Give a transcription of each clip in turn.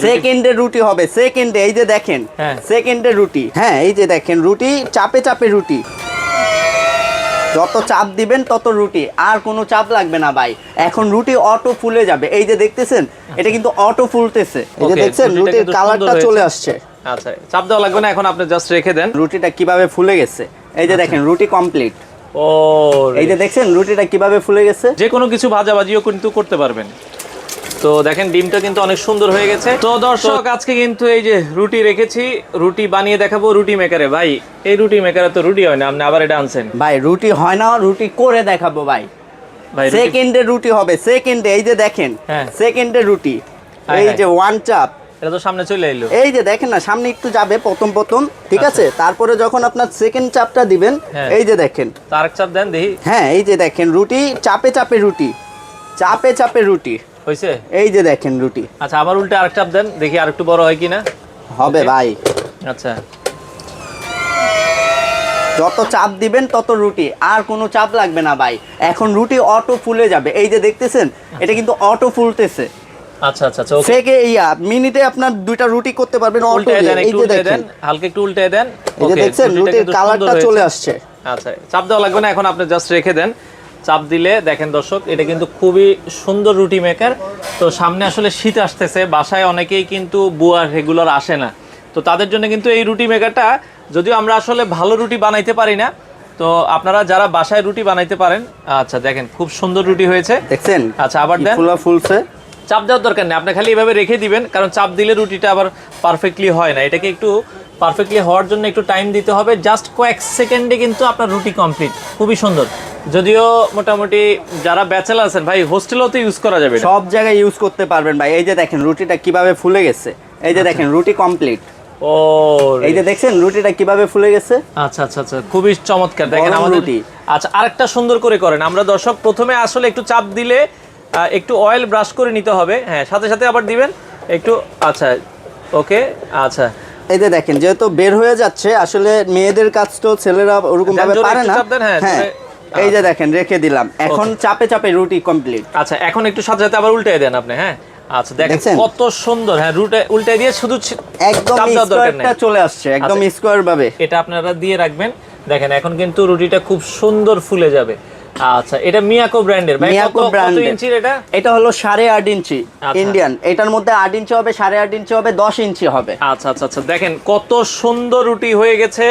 সেকেন্ডের রুটি? হবে। সেকেন্ডে এই যে দেখেন হ্যাঁ। সেকেন্ডের রুটি। হ্যাঁ এই যে দেখেন রুটি চাপে চাপে রুটি। যত চাপ দিবেন তত রুটি। আর কোনো চাপ লাগবে না ভাই। এখন রুটি অটো ফুলে যাবে। এই যে দেখতেছেন এটা কিন্তু অটো ফুলতেছে। এই যে দেখছেন রুটির কালারটা চলে আসছে। আচ্ছা চাপ দেওয়া লাগবে না এখন আপনি জাস্ট রেখে দেন। রুটিটা কীভাবে ফুলে গেছে? এই যে দেখেন রুটি কমপ্লিট ও এই যে দেখছেন রুটিটা কীভাবে ফুলে গেছে? যে কোনো কিছু ভাজাভাজিও কিন্তু করতে পারবেন। তো দেখেন ডিমটা কিন্তু অনেক সুন্দর হয়ে গেছে। তো দর্শক আজকে কিন্তু এই যে রুটি রেখেছি রুটি বানিয়ে দেখাবো রুটি মেকারে। ভাই এই রুটি মেকারে তো রুটি হয় না আপনি আবার এটা আনছেন ভাই রুটি হয় না রুটি করে দেখাবো ভাই। ভাই রুটি- হবে সেকেন্ডে এই যে দেখেন হ্যাঁ। সেকেন্ডের রুটি। এই যে ওয়ান চাপ এটা তো সামনে চলে এলো। এই যে দেখেন না সামনে একটু যাবে প্রথম প্রথম ঠিক আছে? তারপরে যখন আপনার সেকেন্ড চাপটা দিবেন হ্যাঁ। এই যে দেখেন। তার চাপ দেন দেখি। হ্যাঁ এই যে দেখেন রুটি চাপে চাপে রুটি। চাপে চাপে রুটি। হয়েছে? এই যে দেখেন রুটি। আচ্ছা আবার উল্টে আরেক চাপ দেন দেখি আর একটু বড় হয় কিনা। হবে ভাই। আচ্ছা। যত চাপ দিবেন তত রুটি। আর কোনো চাপ লাগবে না ভাই। এখন রুটি অটো ফুলে যাবে। এই যে দেখতেছেন এটা কিন্তু অটো ফুলতেছে। আচ্ছা আচ্ছা আচ্ছা ওকে। ফেকে ইয়া মিনিটে আপনার দুইটা রুটি করতে পারবেন অটো এই যে দেখেন। হালকা একটু উল্টে দেন। এই যে দেখছেন রুটির কালারটা চলে আসছে। আচ্ছা চাপ দেওয়া লাগবে না এখন আপনি জাস্ট রেখে দেন। চাপ দিলে দেখেন দর্শক এটা কিন্তু খুবই সুন্দর রুটি মেকার তো সামনে আসলে শীত আসতেছে বাসায় অনেকেই কিন্তু বুয়া রেগুলার আসে না। তো তাদের জন্য কিন্তু এই রুটি মেকারটা যদিও আমরা আসলে ভালো রুটি বানাইতে পারি না তো আপনারা যারা বাসায় রুটি বানাইতে পারেন আচ্ছা দেখেন খুব সুন্দর রুটি হয়েছে। দেখছেন? আচ্ছা, আবার দেন। ফুলা ফুলছে? চাপ দেওয়ার দরকার নেই আপনি খালি এভাবে রেখে দিবেন কারণ চাপ দিলে রুটিটা আবার পারফেক্টলি হয় না। এটাকে একটু পারফেক্টলি হওয়ার জন্য একটু টাইম দিতে হবে জাস্ট কয়েক সেকেন্ডে কিন্তু আপনার রুটি কমপ্লিট খুবই সুন্দর। যদিও মোটামুটি যারা ব্যাচেলার আছেন ভাই হোস্টেলেও তো ইউজ করা যাবে সব জায়গায় ইউজ করতে পারবেন ভাই। এই যে দেখেন রুটিটা কীভাবে ফুলে গেছে। এই যে দেখেন রুটি কমপ্লিট ও এই যে দেখছেন রুটিটা কীভাবে ফুলে গেছে? আচ্ছা আচ্ছা আচ্ছা খুবই চমৎকার। দেখেন আমাদের রুটি। আচ্ছা আরেকটা সুন্দর করে করেন। আমরা দর্শক প্রথমে আসলে একটু চাপ দিলে একটু অয়েল ব্রাশ করে নিতে হবে। হ্যাঁ সাথে সাথে আবার দিবেন। একটু আচ্ছা ওকে আচ্ছা। এই যে দেখেন যেহেতু বের হয়ে যাচ্ছে আসলে মেয়েদের কাজ তো ছেলেরা ওরকম ভাবে পারে না। হ্যাঁ, হ্যাঁ। এই যে দেখেন রেখে দিলাম। এখন চাপে চাপে রুটি কমপ্লিট আচ্ছা এখন একটু সাথে সাথে আবার উল্টে দেন আপনি হ্যাঁ? আচ্ছা দেখেন কত সুন্দর হ্যাঁ রুটে উল্টে দিয়ে শুধু একদম স্কোয়ারটা চলে আসছে একদম আচ্ছা। স্কোয়ার ভাবে এটা আপনারা দিয়ে রাখবেন। দেখেন এখন কিন্তু রুটিটা খুব সুন্দর ফুলে যাবে। আচ্ছা এটা মিয়াকো ব্র্যান্ডের। ভাই কত মিয়াকো কত ব্র্যান্ডের। ইঞ্চির এটা? এটা হলো সাড়ে আট ইঞ্চি আচ্ছা। ইন্ডিয়ান এটার মধ্যে আট ইঞ্চি হবে সাড়ে আট ইঞ্চি হবে দশ ইঞ্চি হবে। আচ্ছা আচ্ছা আচ্ছা দেখেন কত সুন্দর রুটি হয়ে গেছে।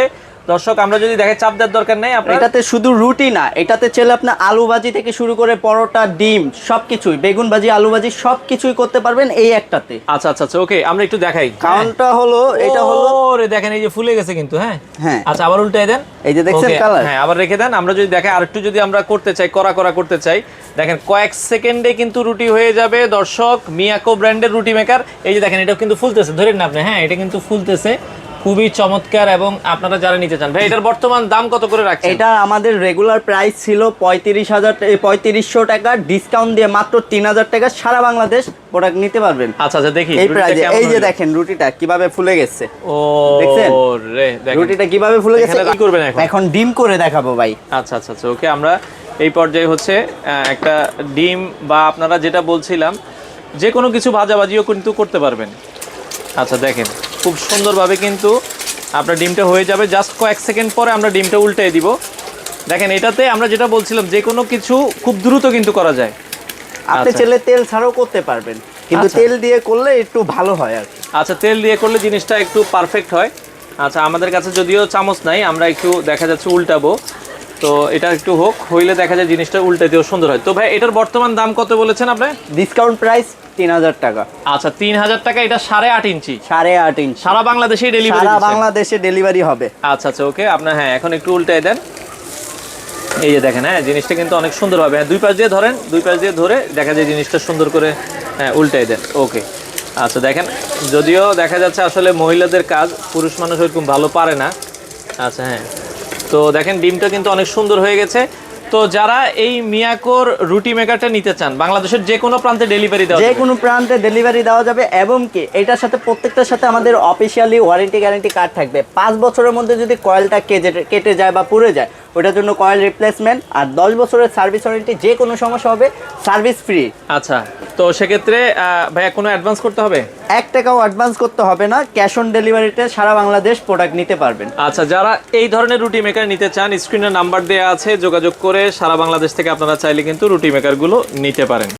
দর্শক আমরা যদি দেখে চাপ দেওয়ার দরকার নেই আপনার এটাতে শুধু রুটি না এটাতে চলে আপনার আলু ভাজি থেকে শুরু করে পরোটা ডিম সবকিছুই বেগুন ভাজি আলু ভাজি সবকিছুই করতে পারবেন এই একটাতে। আচ্ছা আচ্ছা আচ্ছা ওকে আমরা একটু দেখাই। কারণটা হলো এটা হলো ওরে দেখেন এই যে ফুলে গেছে কিন্তু হ্যাঁ? হ্যাঁ। আচ্ছা আবার উল্টে দেন। এই যে দেখছেন কালার। হ্যাঁ আবার রেখে দেন। আমরা যদি দেখে আরেকটু যদি আমরা করতে চাই করা করা করতে চাই দেখেন কয়েক সেকেন্ডে কিন্তু রুটি হয়ে যাবে। দর্শক মিয়াকো ব্র্যান্ডের রুটি মেকার। এই যে দেখেন এটা কিন্তু ফুলতেছে। ধরেন না আপনি হ্যাঁ এটা কিন্তু ফুলতেছে। খুবই চমৎকার এবং আপনারা যারা নিতে চান। ভাই এটার বর্তমান দাম কত করে রাখছেন? এটা আমাদের রেগুলার প্রাইস ছিল পঁয়ত্রিশ হাজার পঁয়ত্রিশশো টাকা ডিসকাউন্ট দিয়ে মাত্র তিন হাজার টাকা সারা বাংলাদেশ প্রোডাক্ট নিতে পারবেন। আচ্ছা আচ্ছা দেখি এই প্রাইজে এই যে দেখেন রুটিটা কীভাবে ফুলে গেছে। ও দেখছেন? রুটিটা কীভাবে ফুলে গেছে? কি করবেন এখন? এখন ডিম করে দেখাবো ভাই। আচ্ছা আচ্ছা আচ্ছা ওকে আমরা এই পর্যায়ে হচ্ছে একটা ডিম বা আপনারা যেটা বলছিলাম যে কোনো কিছু ভাজাভাজিও কিন্তু করতে পারবেন। আচ্ছা দেখেন। খুব সুন্দরভাবে কিন্তু আপনার ডিমটা হয়ে যাবে। জাস্ট কয়েক সেকেন্ড পরে আমরা ডিমটা উল্টে দিব। দেখেন এটাতে আমরা যেটা বলছিলাম যে কোনো কিছু খুব দ্রুত কিন্তু করা যায়। আপনি আচ্ছা। চাইলে তেল ছাড়াও করতে পারবেন কিন্তু আচ্ছা। তেল দিয়ে করলে একটু ভালো হয় আর আচ্ছা তেল দিয়ে করলে জিনিসটা একটু পারফেক্ট হয়। আচ্ছা আমাদের কাছে যদিও চামচ নাই আমরা একটু দেখা যাচ্ছে উল্টাবো। তো এটা একটু হোক হইলে দেখা যায় জিনিসটা উল্টে দিয়েও সুন্দর হয়। তো ভাই এটার বর্তমান দাম কত বলেছেন আপনি? ডিসকাউন্ট প্রাইস তিন হাজার টাকা। আচ্ছা তিন হাজার টাকা এটা সাড়ে আট ইঞ্চি। সাড়ে আট ইঞ্চ। সারা বাংলাদেশেই ডেলিভারি সারা বাংলাদেশে ডেলিভারি হবে। আচ্ছা আচ্ছা ওকে আপনার হ্যাঁ এখন একটু উল্টে দেন। এই যে দেখেন হ্যাঁ জিনিসটা কিন্তু অনেক সুন্দর হবে। হ্যাঁ দুই পাশ দিয়ে ধরেন দুই পাশ দিয়ে ধরে দেখা যায় জিনিসটা সুন্দর করে হ্যাঁ উল্টে দেন। ওকে আচ্ছা দেখেন যদিও দেখা যাচ্ছে আসলে মহিলাদের কাজ পুরুষ মানুষ ওরকম ভালো পারে না। আচ্ছা হ্যাঁ তো দেখেন ডিমটা কিন্তু অনেক সুন্দর হয়ে গেছে তো যারা এই মিয়াকোর রুটি মেকারটা নিতে চান বাংলাদেশের যে কোনো প্রান্তে ডেলিভারি দেওয়া যে। কোনো প্রান্তে ডেলিভারি দেওয়া যাবে এবং কি এটার সাথে প্রত্যেকটার সাথে আমাদের অফিসিয়ালি ওয়ারেন্টি গ্যারেন্টি কার্ড থাকবে পাঁচ বছরের মধ্যে যদি কয়েলটা কেটে কেটে যায় বা পুড়ে যায় ওটার জন্য কয়েল রিপ্লেসমেন্ট আর দশ বছরের সার্ভিস ওয়ারেন্টি যে কোনো সমস্যা হবে সার্ভিস ফ্রি আচ্ছা তো সেক্ষেত্রে ভাইয়া কোনো অ্যাডভান্স করতে হবে? এক টাকাও অ্যাডভান্স করতে হবে না ক্যাশ অন ডেলিভারিতে সারা বাংলাদেশ প্রোডাক্ট নিতে পারবেন। আচ্ছা যারা এই ধরনের রুটি মেকার নিতে চান স্ক্রিনের নাম্বার দেওয়া আছে যোগাযোগ করে সারা বাংলাদেশ থেকে আপনারা চাইলে কিন্তু রুটি মেকারগুলো নিতে পারেন।